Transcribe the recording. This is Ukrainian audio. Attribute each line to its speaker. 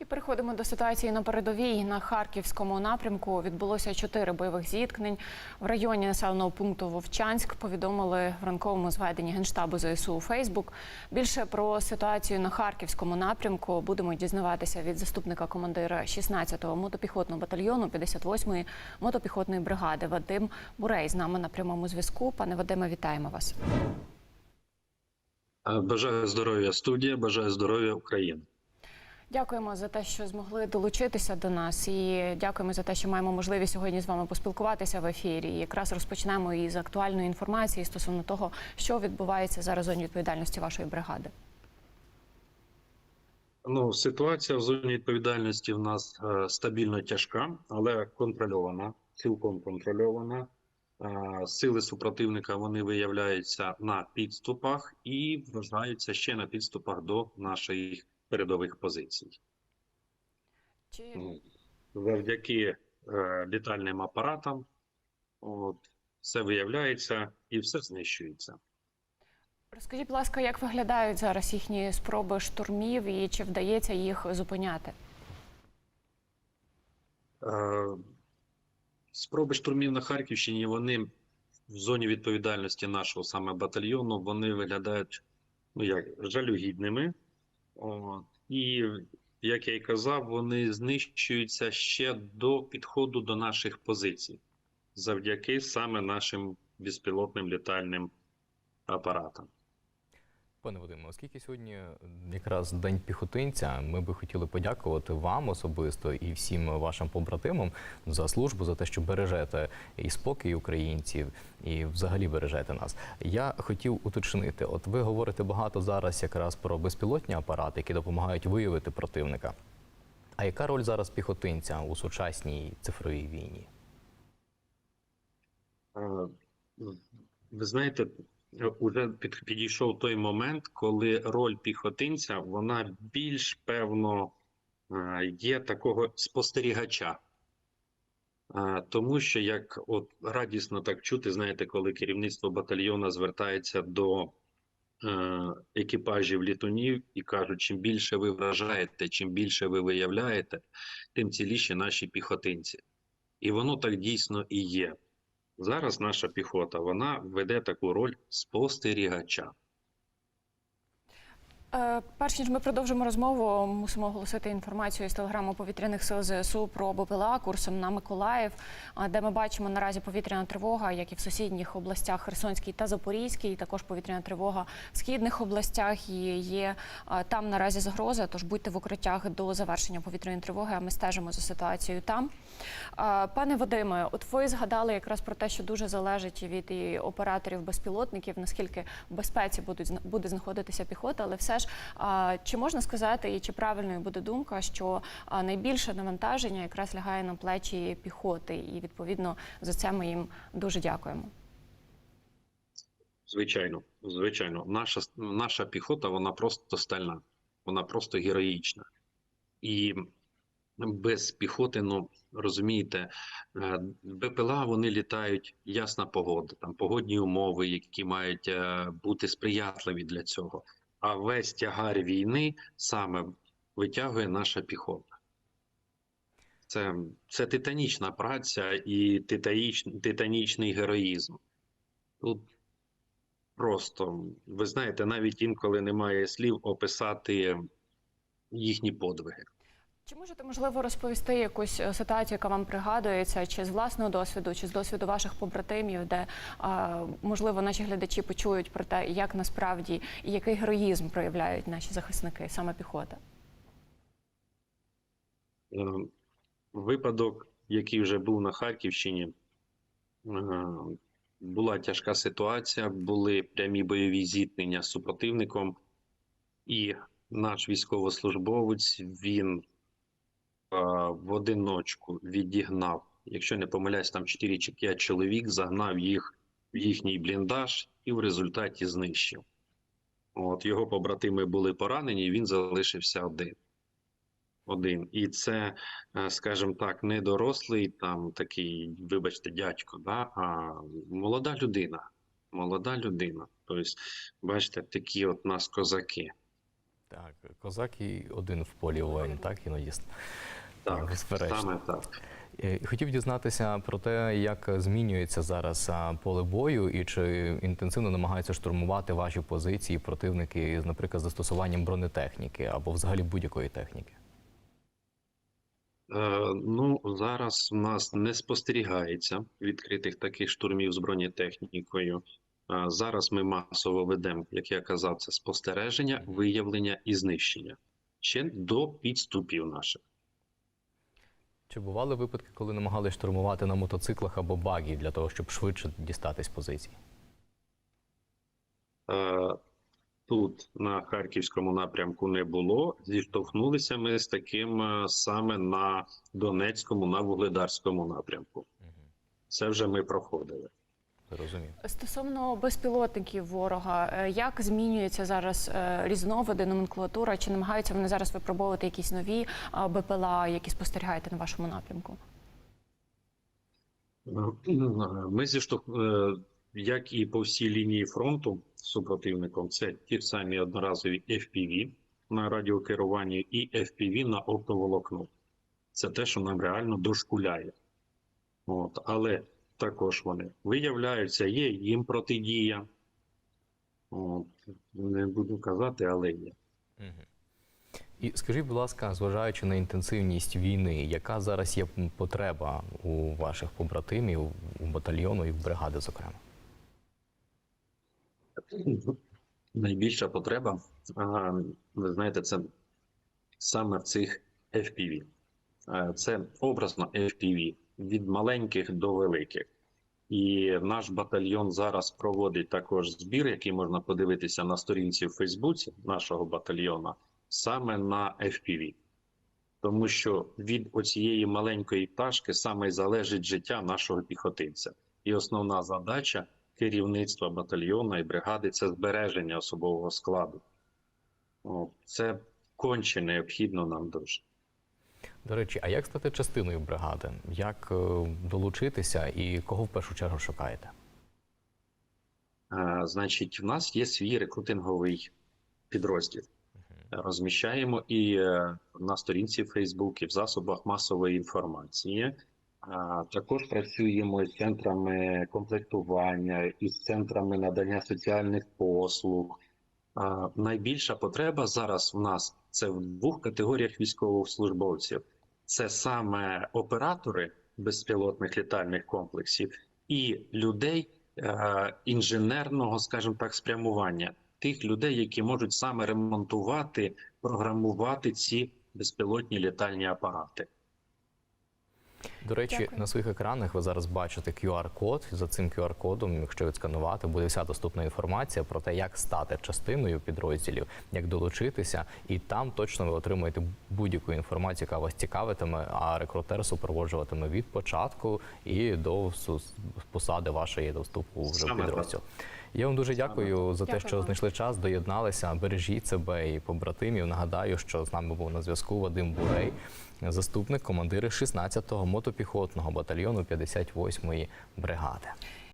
Speaker 1: І переходимо до ситуації на передовій. На харківському напрямку відбулося чотири бойових зіткнень. В районі населеного пункту Вовчанськ повідомили в ранковому зведенні генштабу ЗСУ у Фейсбук. Більше про ситуацію на харківському напрямку будемо дізнаватися від заступника командира 16-го мотопіхотного батальйону 58-ї мотопіхотної бригади Вадим Бурей з нами на прямому зв'язку. Пане Вадиме, вітаємо вас.
Speaker 2: Бажаю здоров'я студія, бажаю здоров'я Україна.
Speaker 1: Дякуємо за те, що змогли долучитися до нас, і дякуємо за те, що маємо можливість сьогодні з вами поспілкуватися в ефірі. І якраз розпочнемо із актуальної інформації стосовно того, що відбувається зараз в зоні відповідальності вашої бригади.
Speaker 2: Ну, ситуація в зоні відповідальності в нас е, стабільно тяжка, але контрольована, цілком контрольована. Е, сили супротивника вони виявляються на підступах і вважаються ще на підступах до наших передових позицій.
Speaker 1: Чи
Speaker 2: Завдяки е, літальним апаратам, от, все виявляється і все знищується.
Speaker 1: розкажіть, будь ласка, як виглядають зараз їхні спроби штурмів і чи вдається їх зупиняти?
Speaker 2: Е, Спроби штурмів на Харківщині, вони в зоні відповідальності нашого саме батальйону, вони виглядають ну як жалюгідними. От. І, як я й казав, вони знищуються ще до підходу до наших позицій завдяки саме нашим безпілотним літальним апаратам.
Speaker 3: Пане Вадиме, оскільки сьогодні якраз день піхотинця, ми би хотіли подякувати вам особисто і всім вашим побратимам за службу, за те, що бережете і спокій українців, і взагалі бережете нас. Я хотів уточнити: от ви говорите багато зараз якраз про безпілотні апарати, які допомагають виявити противника. А яка роль зараз піхотинця у сучасній цифровій війні?
Speaker 2: Е, Ви знаєте, уже під, підійшов той момент, коли роль піхотинця вона більш певно е, є такого спостерігача. Е, Тому що як от радісно так чути, знаєте, коли керівництво батальйона звертається до е, екіпажів літунів і кажуть, чим більше ви вражаєте, чим більше ви виявляєте, тим ціліші наші піхотинці. І воно так дійсно і є. Зараз наша піхота вона веде таку роль спостерігача.
Speaker 1: Е, Перш ніж ми продовжимо розмову, мусимо оголосити інформацію з телеграму повітряних сил ЗСУ про БПЛА курсом на Миколаїв, де ми бачимо наразі повітряна тривога, як і в сусідніх областях Херсонській та Запорізькій, і також повітряна тривога в східних областях. І є там наразі загроза. Тож будьте в укриттях до завершення повітряної тривоги. А ми стежимо за ситуацією там. Пане Вадиме, от ви згадали якраз про те, що дуже залежить від і операторів безпілотників, наскільки в безпеці будуть буде знаходитися піхота, але все ж а, чи можна сказати, і чи правильною буде думка, що найбільше навантаження якраз лягає на плечі піхоти, і відповідно за це ми їм дуже дякуємо.
Speaker 2: Звичайно, звичайно, наша наша піхота вона просто стальна, вона просто героїчна. І без піхоти, ну розумієте, е, БПЛА вони літають ясна погода, там погодні умови, які мають е, бути сприятливі для цього. А весь тягар війни саме витягує наша піхота. Це, це титанічна праця і титанічний, титанічний героїзм. Тут просто, ви знаєте, навіть інколи немає слів описати їхні подвиги.
Speaker 1: Чи можете можливо розповісти якусь е, ситуацію, яка вам пригадується, чи з власного досвіду, чи з досвіду ваших побратимів, де можливо наші глядачі почують про те, як насправді і який героїзм проявляють наші захисники, саме піхота?
Speaker 2: Е, Випадок, який вже був на Харківщині, е, була тяжка ситуація, були прямі бойові зіткнення з супротивником, і наш військовослужбовець він в одиночку відігнав, якщо не помиляюсь, там 4 чи 5 чоловік, загнав їх в їхній бліндаж і в результаті знищив. От його побратими були поранені, і він залишився один. Один. І це, е, скажімо так, не дорослий, там такий, вибачте, дядько, да? а молода людина. Молода людина. Тобто, бачите, такі от нас козаки.
Speaker 3: Так, козак і один в полі воїн, так іноді.
Speaker 2: Так,
Speaker 3: безперечно.
Speaker 2: саме так.
Speaker 3: Е, Хотів дізнатися про те, як змінюється зараз поле бою, і чи інтенсивно намагаються штурмувати ваші позиції противники, з, наприклад, застосуванням бронетехніки або взагалі будь-якої техніки.
Speaker 2: Е, ну, зараз у нас не спостерігається відкритих таких штурмів з бронетехнікою. Зараз ми масово ведемо, як я казав, це спостереження, виявлення і знищення ще до підступів наших.
Speaker 3: Чи бували випадки, коли намагалися штурмувати на мотоциклах або багі для того, щоб швидше дістатись позицій?
Speaker 2: Е, Тут на харківському напрямку не було. Зіштовхнулися ми з таким е, саме на Донецькому, на Вугледарському напрямку. Це вже ми проходили.
Speaker 3: Розумію.
Speaker 1: Стосовно безпілотників ворога, е, як змінюється зараз е, різновиди, номенклатура? Чи намагаються вони зараз випробовувати якісь нові БПЛА, які спостерігаєте на вашому напрямку?
Speaker 2: Ми зіштовх... е, як і по всій лінії фронту з супротивником, це ті самі одноразові FPV на радіокеруванні і FPV на оптоволокно. Це те, що нам реально дошкуляє. От. Але також вони виявляються, є їм протидія. От. Не буду казати, але є.
Speaker 3: І скажіть, будь ласка, зважаючи на інтенсивність війни, яка зараз є потреба у ваших побратимів, у батальйону і в бригади, зокрема?
Speaker 2: Найбільша потреба, ви знаєте, це саме в цих FPV. Е, Це образно FPV від маленьких до великих. І наш батальйон зараз проводить також збір, який можна подивитися на сторінці в Фейсбуці нашого батальйона, саме на FPV. Тому що від оцієї маленької пташки саме й залежить життя нашого піхотинця. І основна задача керівництва батальйону і бригади це збереження особового складу. Це конче необхідно нам дуже.
Speaker 3: До речі, а як стати частиною бригади? Як е, долучитися і кого в першу чергу шукаєте?
Speaker 2: Е, Значить, в нас є свій рекрутинговий підрозділ. Розміщаємо і е, на сторінці Facebook, і в засобах масової інформації. А Також працюємо з центрами комплектування і з центрами надання соціальних послуг. А, Найбільша потреба зараз в нас це в двох категоріях військовослужбовців: це саме оператори безпілотних літальних комплексів і людей е, інженерного, скажімо так, спрямування, тих людей, які можуть саме ремонтувати, програмувати ці безпілотні літальні апарати.
Speaker 3: До речі,
Speaker 1: Дякую.
Speaker 3: на своїх екранах ви зараз бачите QR-код. За цим QR-кодом, якщо відсканувати, буде вся доступна інформація про те, як стати частиною підрозділів, як долучитися, і там точно ви отримаєте будь-яку інформацію, яка вас цікавитиме, а рекрутер супроводжуватиме від початку і до посади вашої до вступу вже в підрозділ. Я вам дуже дякую за те, що знайшли час, доєдналися. Бережіть себе і побратимів. Нагадаю, що з нами був на зв'язку Вадим Бурей, заступник командира 16-го мотопіхотного батальйону 58-ї бригади.